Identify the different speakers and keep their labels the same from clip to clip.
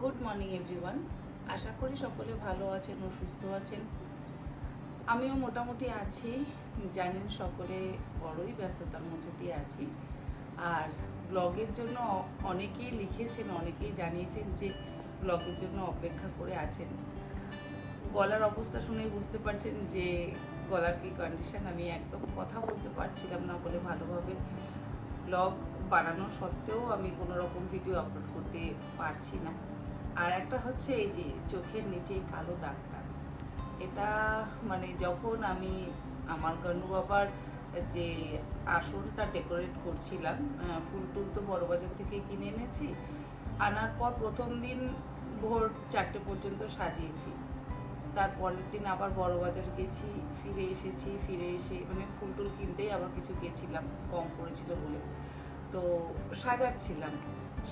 Speaker 1: Good morning everyone আশা করি সকলে ভালো আছেন ও সুস্থ আছেন। আমিও মোটামুটি আছি। জানেন সকলে বড়ই ব্যস্ততার মধ্যে দিয়ে আছি। আর ব্লগের জন্য অনেকেই লিখেছেন, অনেকেই জানিয়েছেন যে ব্লগের জন্য অপেক্ষা করে আছেন। গলার অবস্থা শুনে বুঝতে পারছেন যে গলার কি কন্ডিশন আমি একদম কথা বলতে পারছিলাম না বলে ভালোভাবে ব্লগ বানানো সত্ত্বেও আমি কোনো রকম ভিডিও আপলোড করতে পারছি না। আর একটা হচ্ছে এই যে চোখের নিচে কালো দাগটা। এটা মানে যখন আমি আমার গনু বাবার যে আসনটা ডেকোরেট করছিলাম ফুল টুল তো বড়বাজার থেকে কিনে এনেছি, আনার পর প্রথম দিন ভোর চারটে পর্যন্ত সাজিয়েছি। তারপরের দিন আবার বড়বাজার গেছি, ফিরে এসেছি, ফিরে এসে মানে ফুল টুল কিনতেই আবার কিছু গেছিলাম, কম পড়েছিল বলে। তো সাজাচ্ছিলাম।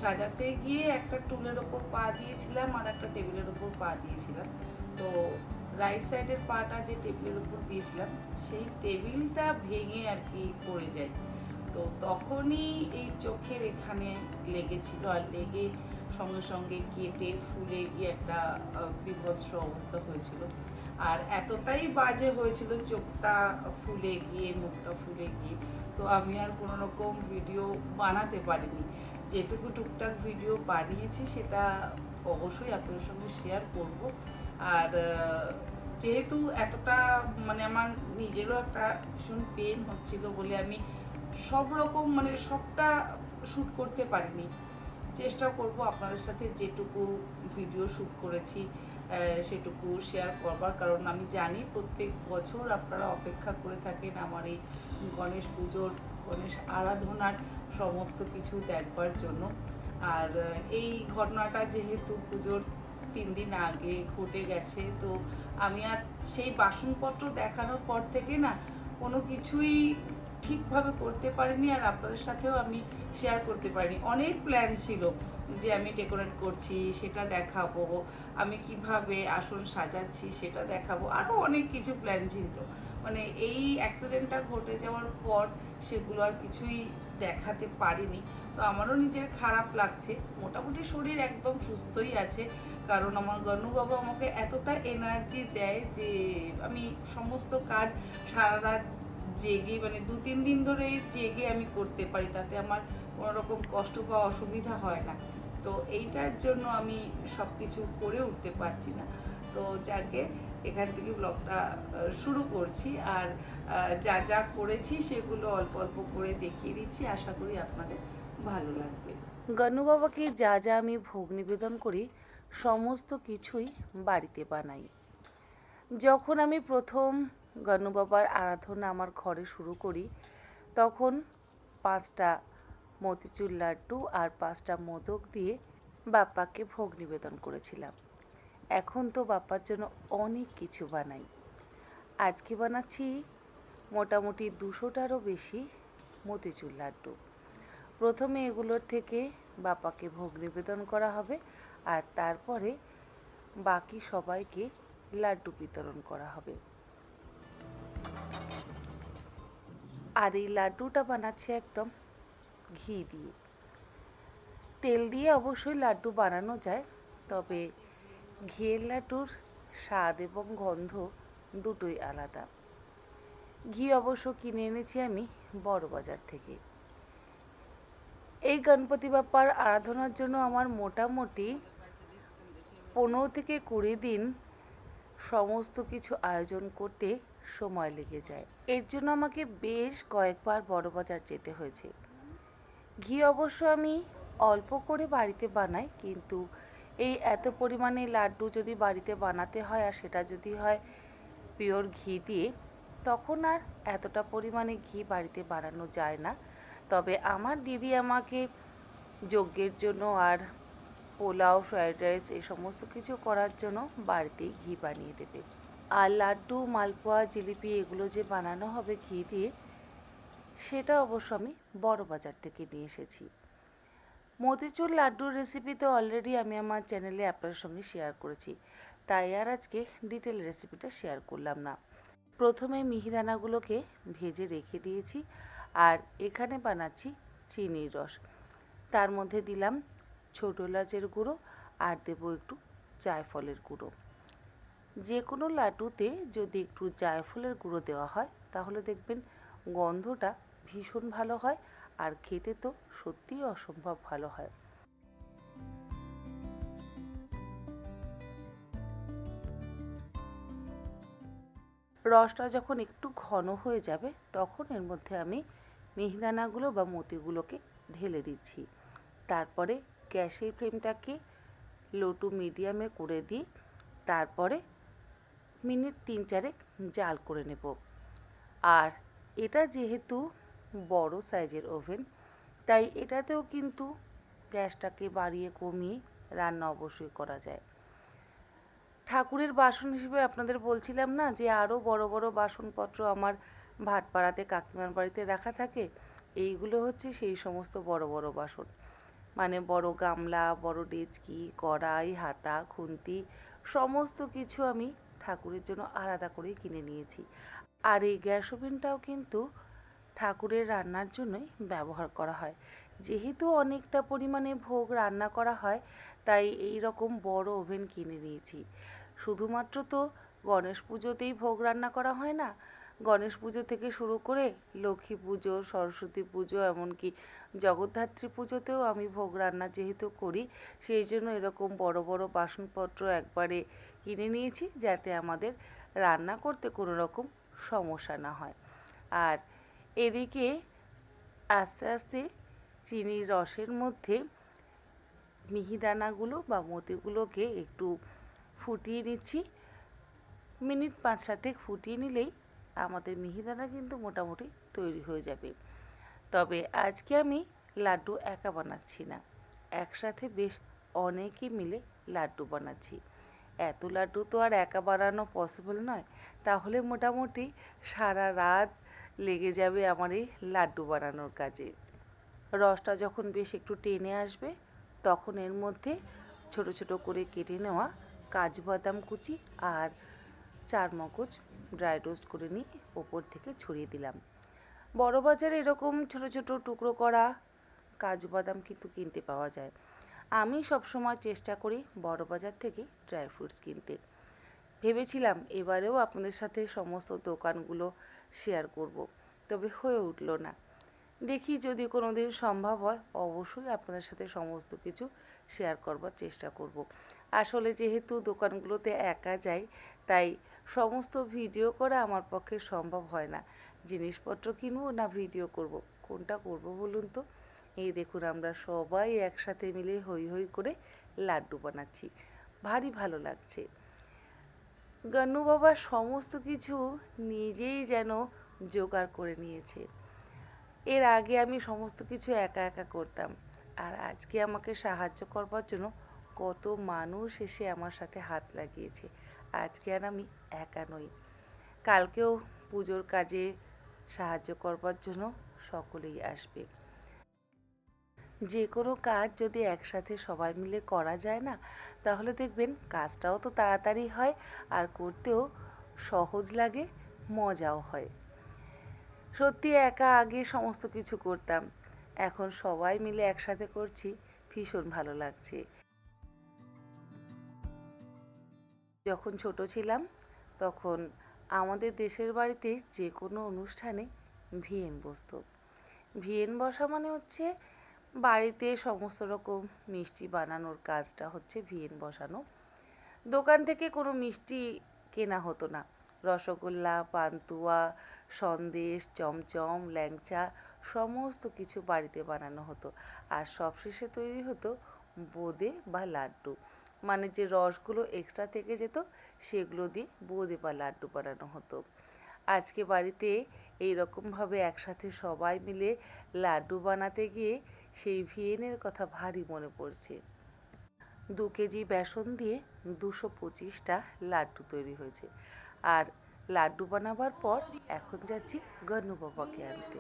Speaker 1: সাজাতে গিয়ে একটা টুলের ওপর পা দিয়েছিলাম আর একটা টেবিলের ওপর পা দিয়েছিলাম। তো রাইট সাইডের পাটা যে টেবিলের উপর দিয়েছিলাম, সেই টেবিলটা ভেঙে আর কি পড়ে যায়। তো তখনই এই চোখের এখানে লেগেছিল আর লেগে সঙ্গে সঙ্গে কেটে ফুলে গিয়ে একটা বিভৎস অবস্থা হয়েছিল। আর এতটাই বাজে হয়েছিল চোখটা ফুলে গিয়ে, মুখটা ফুলে গিয়ে। তো আমি আর কোনো রকম ভিডিও বানাতে পারিনি। যেটুকু টুকটাক ভিডিও বানিয়েছি, সেটা অবশ্যই আপনাদের সঙ্গে শেয়ার করব। আর যেহেতু এতটা মানে আমার নিজেরও একটা ভীষণ পেন হচ্ছিল বলে আমি সব রকম মানে সবটা শ্যুট করতে পারিনি। চেষ্টা করব আপনাদের সাথে যেটুকু ভিডিও শ্যুট করেছি। সেটুকু শেয়ার করবার। কারণ আমি জানি প্রত্যেক বছর আপনারা অপেক্ষা করে থাকেন আমার এই গণেশ পুজোর, গণেশ আরাধনার সমস্ত কিছু দেখবার জন্য। আর এই ঘটনাটা যেহেতু পুজোর তিন দিন আগে ঘটে গেছে, তো আমি আর সেই বাসনপত্র দেখানোর পর থেকে না কোনো কিছুই ঠিকভাবে করতে পারিনি আর আপনাদের সাথেও আমি শেয়ার করতে পারিনি। অনেক প্ল্যান ছিল যে আমি ডেকোরেট করছি, সেটা দেখাবো, আমি কীভাবে আসন সাজাচ্ছি, সেটা দেখাবো। আরও অনেক কিছু প্ল্যান ছিল। মানে এই অ্যাক্সিডেন্টটা ঘটে যাওয়ার পর সেগুলো আর কিছুই দেখাতে পারিনি। তো আমারও নিজের খারাপ লাগছে। মোটামুটি শরীর একদম সুস্থই আছে। কারণ আমার গনু বাবা আমাকে এতটা এনার্জি দেয় যে আমি সমস্ত কাজ সারা রাত জেগে মানে দু তিন দিন ধরে জেগে আমি করতে পারি, তাতে আমার কোনো রকম কষ্ট বা অসুবিধা হয় না। তো এইটার জন্য আমি সব কিছু করে উঠতে পারছি না। তো যাকে এখান থেকে ব্লগটা শুরু করছি আর যা যা করেছি সেগুলো অল্প অল্প করে দেখিয়ে দিচ্ছি। আশা করি আপনাদের ভালো লাগবে। গনু বাবাকে যা যা আমি ভোগ নিবেদন করি, সমস্ত কিছুই বাড়িতে বানাই। যখন আমি প্রথম গনু বাবার আরাধনা আমার ঘরে শুরু করি, তখন পাঁচটা মতিচুর লাড্ডু আর পাঁচটা মোদক দিয়ে বাপ্পাকে ভোগ নিবেদন করেছিলাম। এখন তো বাপ্পার জন্য অনেক কিছু বানাই। আজকে বানাচ্ছি মোটামুটি দুশোটারও বেশি মতিচুর লাড্ডু। প্রথমে এগুলোর থেকে বাপ্পাকে ভোগ নিবেদন করা হবে আর তারপরে বাকি সবাইকে লাড্ডু বিতরণ করা হবে। আর এই লাড্ডুটা বানাচ্ছে একদম ঘি দিয়ে। তেল দিয়ে অবশ্যই লাড্ডু বানানো যায়, তবে ঘিয়ের লাড্ডুর স্বাদ এবং গন্ধ দুটোই আলাদা। ঘি অবশ্য কিনে এনেছি আমি বড় বাজার থেকে। এই গণপতি বাপ্পার আরাধনার জন্য আমার মোটামুটি পনেরো থেকে কুড়ি দিন সমস্ত কিছু আয়োজন করতে সময় লেগে যায়। এর জন্য আমাকে বেশ কয়েকবার বড় বাজার যেতে হয়েছে। ঘি অবশ্য আমি অল্প করে বাড়িতে বানাই, কিন্তু এই এত পরিমাণে লাড্ডু যদি বাড়িতে বানাতে হয় আর সেটা যদি হয় পিওর ঘি দিয়ে, তখন আর এতটা পরিমাণে ঘি বাড়িতে বানানো যায় না। তবে আমার দিদি আমাকে যজ্ঞের জন্য আর পোলাও ফ্রায়েড রাইস এই সমস্ত কিছু করার জন্য বাড়িতেই ঘি বানিয়ে দেবে। আর লাড্ডু, মালপোয়া, জিলিপি এগুলো যে বানানো হবে ঘি দিয়ে, সেটা অবশ্য আমি বড় বাজার থেকে নিয়ে এসেছি। মতিচুর লাড্ডুর রেসিপি তো অলরেডি আমি আমার চ্যানেলে আপনার সঙ্গে শেয়ার করেছি। তাই আর আজকে ডিটেল রেসিপিটা শেয়ার করলাম না। প্রথমে মিহিদানাগুলোকে ভেজে রেখে দিয়েছি আর এখানে বানাচ্ছি চিনির রস। তার মধ্যে দিলাম ছোটো এলাচের গুঁড়ো আর দেবো একটু জায়ফলের গুঁড়ো। যে কোনো লাড্ডুতে যদি একটু জায়ফলের গুঁড়ো দেওয়া হয়, তাহলে দেখবেন গন্ধটা ভীষণ ভালো হয় আর খেতে তো সত্যিই অসম্ভব ভালো হয়। রসটা যখন একটু ঘন হয়ে যাবে, তখন এর মধ্যে আমি মিহিদানাগুলো বা মতিগুলোকে ঢেলে দিচ্ছি। তারপরে গ্যাসের ফ্লেমটাকে লো টু মিডিয়ামে করে দিই তারপরে মিনিট তিন চারেক জাল করে নেব। আর এটা যেহেতু বড় সাইজের ওভেন, তাই এটাতেও কিন্তু গ্যাসটাকে বাড়িয়ে কমিয়ে রান্না অবশ্যই করা যায়। ঠাকুরের বাসন হিসেবে আপনাদের বলছিলাম না যে আরও বড় বড় বাসনপত্র আমার ভাটপাড়াতে, কাকিমার বাড়িতে রাখা থাকে? এইগুলো হচ্ছে সেই সমস্ত বড় বড় বাসন। মানে বড় গামলা, বড় ডেচকি, কড়াই, হাতা, খুন্তি, সমস্ত কিছু আমি ঠাকুরের জন্য আলাদা করেই কিনে নিয়েছি। আর এই গ্যাস ওভেনটাও কিন্তু ঠাকুরের রান্নার জন্যই ব্যবহার করা হয়। যেহেতু অনেকটা পরিমাণে ভোগ রান্না করা হয়, তাই এই রকম বড় ওভেন কিনে নিয়েছি। শুধুমাত্র তো গণেশ পুজোতেই ভোগ রান্না করা হয় না, গণেশ পুজো থেকে শুরু করে লক্ষ্মী পুজো, সরস্বতী পুজো, এমনকি জগদ্ধাত্রী পুজোতেও আমি ভোগ রান্না যেহেতু করি, সেই জন্য এরকম বড় বড় বাসনপত্র একবারে কিনে নিয়েছি যাতে আমাদের রান্না করতে কোনো রকম সমস্যা না হয়। আর এদিকে আস্তে আস্তে চিনির রসের মধ্যে মিহিদানাগুলো বা মতিগুলোকে একটু ফুটিয়ে নিচ্ছি। মিনিট পাঁচ সাতেক ফুটিয়ে নিলেই আমাদের মিহিদানা কিন্তু মোটামুটি তৈরি হয়ে যাবে। তবে আজকে আমি লাড্ডু একা বানাচ্ছি না, একসাথে বেশ অনেকে মিলে লাড্ডু বানাচ্ছি। এত লাড্ডু তো আর একা বানানো পসিবল নয়। তাহলে মোটামুটি সারা রাত লেগে যাবে আমার এই লাড্ডু বানানোর কাজে। রসটা যখন বেশ একটু টেনে আসবে, তখন এর মধ্যে ছোট ছোট করে কেটে নেওয়া কাজু বাদাম কুচি আর চার মগজ ড্রাই রোস্ট করে নিয়ে ওপর থেকে ছড়িয়ে দিলাম। বড় বাজারে এরকম ছোট ছোট টুকরো করা কাজু বাদাম কিন্তু কিনতে পাওয়া যায়। আমি সবসময় চেষ্টা করি বড় বাজার থেকে ড্রাই ফ্রুটস কিনতে। ভেবেছিলাম এবারেও আপনাদের সাথে সমস্ত দোকানগুলো শেয়ার করব, তবে হয়ে উঠল না। দেখি যদি কোনো দিন সম্ভব হয়, অবশ্যই আপনাদের সাথে সমস্ত কিছু শেয়ার করবার চেষ্টা করব। আসলে যেহেতু দোকানগুলোতে একা যাই, তাই সমস্ত ভিডিও করা আমার পক্ষে সম্ভব হয় না। জিনিসপত্র কিনবো না ভিডিও করব? কোনটা করব বলুন তো? এই দেখুন, আমরা সবাই একসাথে মিলে হই হই করে লাড্ডু বানাচ্ছি। ভারী ভালো লাগছে। গান্নু বাবা সমস্ত কিছু নিজেই যেন জোগাড় করে নিয়েছে। এর আগে আমি সমস্ত কিছু একা একা করতাম আর আজকে আমাকে সাহায্য করবার জন্য কত মানুষ এসে আমার সাথে হাত লাগিয়েছে। আজকে আর আমি একা নই। কালকেও পুজোর কাজে সাহায্য করবার জন্য সকলেই আসবে। যে কোনো কাজ যদি একসাথে সবাই মিলে করা যায় না, তাহলে দেখবেন কাজটাও তো তাড়াতাড়ি হয় আর করতেও সহজ লাগে, মজাও হয়। সত্যি একা আগে সমস্ত কিছু করতাম। এখন সবাই মিলে একসাথে করছি, ভীষণ ভালো লাগছে। যখন ছোট ছিলাম, তখন আমাদের দেশের বাড়িতে যে কোনো অনুষ্ঠানে ভিয়েন বসতো। ভিয়েন বসা মানে হচ্ছে বাড়িতে সমস্ত রকম মিষ্টি বানানোর কাজটা হচ্ছে ভিয়েন বসানো। দোকান থেকে কোনো মিষ্টি কেনা হতো না। রসগোল্লা, পান্তুয়া, সন্দেশ, চমচম, ল্যাংচা সমস্ত কিছু বাড়িতে বানানো হতো। আর সবশেষে তৈরি হতো বোঁদে বা লাড্ডু। মানে যে রসগুলো এক্সট্রা থেকে যেত, সেগুলো দিয়ে বোঁদে বা লাড্ডু বানানো হতো। আজকে বাড়িতে এই রকমভাবে একসাথে সবাই মিলে লাড্ডু বানাতে গিয়ে সেই ভিয়েনের কথা ভারী মনে পড়ছে দু কেজি বেসন দিয়ে দুশো পঁচিশটা লাড্ডু তৈরি হয়েছে আর লাড্ডু বানাবার পর এখন যাচ্ছি গনু বাবাকে আনতে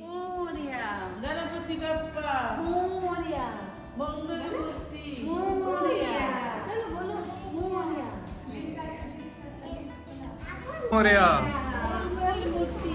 Speaker 2: Moria
Speaker 3: Ganapati Bappa
Speaker 2: Moria
Speaker 3: মঙ্গলমূর্তি
Speaker 2: Moria চলো বলো মোরিয়া
Speaker 4: मोरया
Speaker 2: মঙ্গলমূর্তি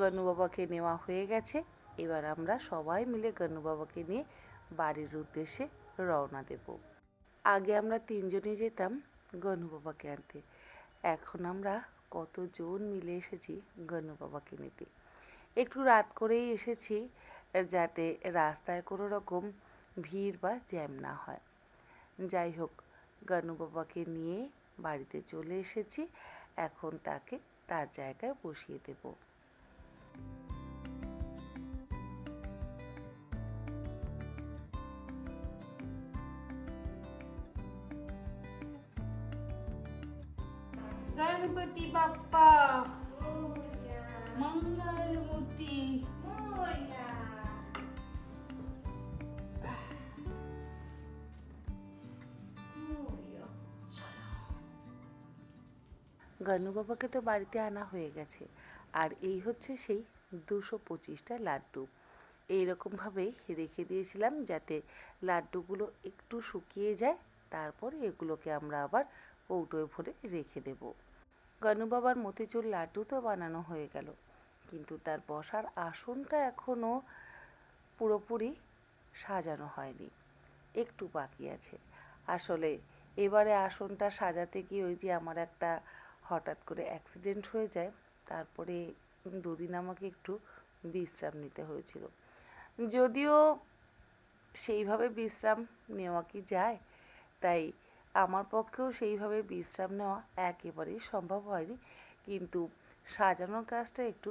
Speaker 1: গনু বাবাকে নেওয়া হয়ে গেছে। এবার আমরা সবাই মিলে গনু বাবাকে নিয়ে বাড়ির উদ্দেশ্যে রওনা দেব। আগে আমরা তিনজনই যেতাম গনু বাবাকে আনতে। এখন আমরা কতজন মিলে এসেছি গনু বাবাকে নিতে। একটু রাত করেই এসেছি, যাতে রাস্তায় কোনো রকম ভিড় বা জ্যাম না হয়। যাই হোক গনু বাবাকে নিয়ে বাড়িতে চলে এসেছি। এখন তাকে তার জায়গায় বসিয়ে দেবো।
Speaker 2: गणपती बाप्पा मंगल मूर्ती
Speaker 5: মোরিয়া মোরিয়া
Speaker 1: গানু বাবাকে তো বাড়িতে আনা হয়ে গেছে আর এই হচ্ছে সেই দুশো পঁচিশটা লাড্ডু। এইরকমভাবেই রেখে দিয়েছিলাম যাতে লাড্ডুগুলো একটু শুকিয়ে যায়, তারপর এগুলোকে আমরা আবার কৌটোয় ভরে রেখে দেব। বাবার মতিচুর লাড্ডু তো বানানো হয়ে গেল, কিন্তু তার বসার আসনটা এখনও পুরোপুরি সাজানো হয়নি, একটু বাকি আছে। আসলে এবারে আসনটা সাজাতে গিয়ে ওই যে আমার একটা হঠাৎ করে অ্যাক্সিডেন্ট হয়ে যায় তারপরে দুদিন আমাকে একটু বিশ্রাম নিতে হয়েছিল। যদিও সেইভাবে বিশ্রাম নেওয়া কি যায়, তাই আমার পক্ষেও সেইভাবে বিশ্রাম নেওয়া একেবারেই সম্ভব হয়নি, কিন্তু সাজানোর কাজটা একটু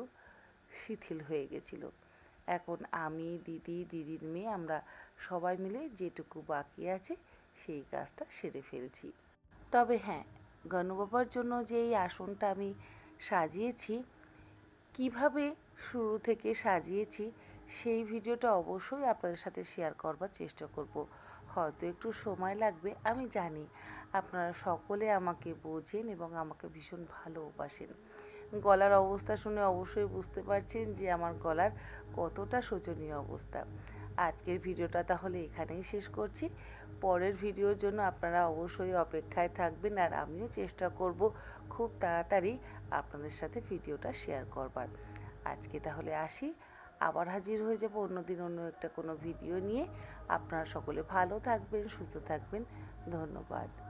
Speaker 1: শিথিল হয়ে গেছিল। এখন আমি, দিদি, দিদির মেয়ে আমরা সবাই মিলে যেটুকু বাকি আছে সেই কাজটা সেরে ফেলছি। তবে হ্যাঁ গণবাবার জন্য যে এই আসনটা আমি সাজিয়েছি, কীভাবে শুরু থেকে সাজিয়েছি, সেই ভিডিওটা অবশ্যই আপনাদের সাথে শেয়ার করবার চেষ্টা করব। হয়তো একটু সময় লাগবে, আমি জানি আপনারা সকলে আমাকে বোঝেন এবং আমাকে ভীষণ ভালোবাসেন। গলার অবস্থা শুনে অবশ্যই বুঝতে পারছেন যে আমার গলার কতটা শোচনীয় অবস্থা। আজকের ভিডিওটা তাহলে এখানেই শেষ করছি। পরের ভিডিওর জন্য আপনারা অবশ্যই অপেক্ষায় থাকবেন আর আমিও চেষ্টা করব খুব তাড়াতাড়ি আপনাদের সাথে ভিডিওটা শেয়ার করবার। আজকে তাহলে আসি। আবার হাজির হয়ে যাব অন্যদিন অন্য একটা কোনো ভিডিও নিয়ে। আপনারা সকলে ভালো থাকবেন, সুস্থ থাকবেন। ধন্যবাদ।